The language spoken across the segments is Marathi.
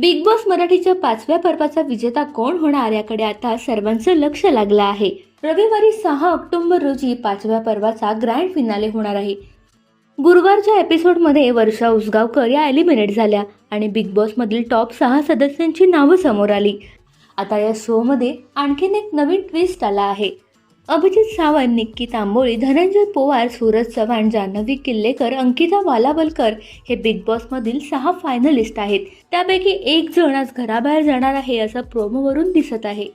बिग बॉस मराठीच्या पाचव्या पर्वाचा विजेता कोण होणार याकडे आता सर्वांचं लक्ष लागलं आहे. रविवारी सहा ऑक्टोबर रोजी पाचव्या पर्वाचा ग्रँड फिनाले होणार आहे. गुरुवारच्या एपिसोडमध्ये वर्षा उसगावकर या एलिमिनेट झाल्या आणि बिग बॉसमधील टॉप सहा सदस्यांची नावं समोर आली. आता या शोमध्ये आणखीन एक नवीन ट्विस्ट आला आहे. अभिजित सावंत निक्की तांबोळी धनंजय पोवार सूरज चव्हाण जान्हवी किल्लेकर अंकिता वालावलकर हे बिग बॉसमधील सहा फायनलिस्ट आहेत. त्यापैकी एक जण आज घराबाहेर जाणार आहे असं प्रोमोवरून दिसत आहे.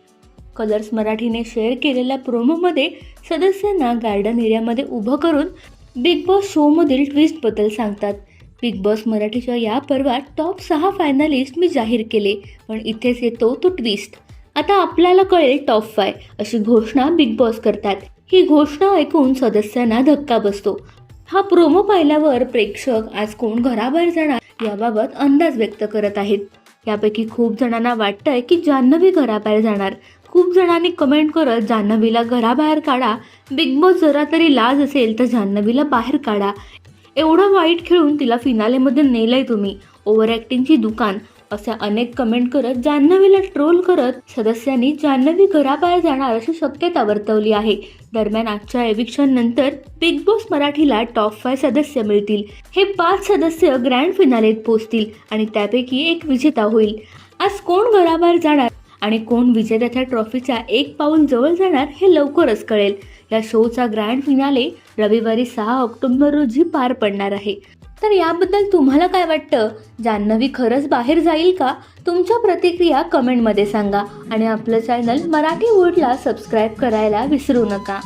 कलर्स मराठीने शेअर केलेल्या प्रोमोमध्ये सदस्यांना गार्डन एरियामध्ये उभं करून बिग बॉस शोमधील ट्विस्टबद्दल सांगतात. बिग बॉस मराठीच्या या पर्वात टॉप सहा फायनलिस्ट मी जाहीर केले पण इथेच येतो तो ट्विस्ट आता आपल्याला कळेल टॉप फाय अशी घोषणा बिग बॉस करतात. ही घोषणा ऐकून सदस्यांना धक्का बसतो. हा प्रोमो पाहिल्यावर प्रेक्षक आज कोण घराबाहेर जाणार याबाबत अंदाज व्यक्त करत आहेत. यापैकी खूप जणांना वाटतंय की जान्हवी घराबाहेर जाणार. खूप जणांनी कमेंट करत जान्हवीला घराबाहेर काढा. बिग बॉस जरा तरी लाज असेल तर जान्हवीला बाहेर काढा. एवढं वाईट खेळून तिला फिनालेमध्ये नेलंय तुम्ही. ओव्हर ॲक्टिंगची दुकान. अशा अनेक कमेंट करत जान्हवीला ट्रोल करत सदस्यांनी जान्हवी घराबाहेर जाणार अशी शक्यता वर्तवली आहे. दरम्यान आजच्या एविक्शन नंतर बिग बॉस मराठीला टॉप फाय सदस्य मिळतील. हे पाच सदस्य ग्रँड फिनालेत पोहोचतील आणि त्यापैकी एक विजेता होईल. आज कोण घराबाहेर जाणार आणि कोण विजेत्याच्या ट्रॉफीच्या एक पाऊल जवळ जाणार हे लवकरच कळेल. या शोचा ग्रँड फिनाले रविवारी सहा ऑक्टोबर रोजी पार पडणार आहे. तर याबद्दल तुम्हाला काय वाटतं? जान्हवी खरंच बाहेर जाईल का? तुमच्या प्रतिक्रिया कमेंटमध्ये सांगा आणि आपलं चॅनल मराठी वूडला सबस्क्राईब करायला विसरू नका.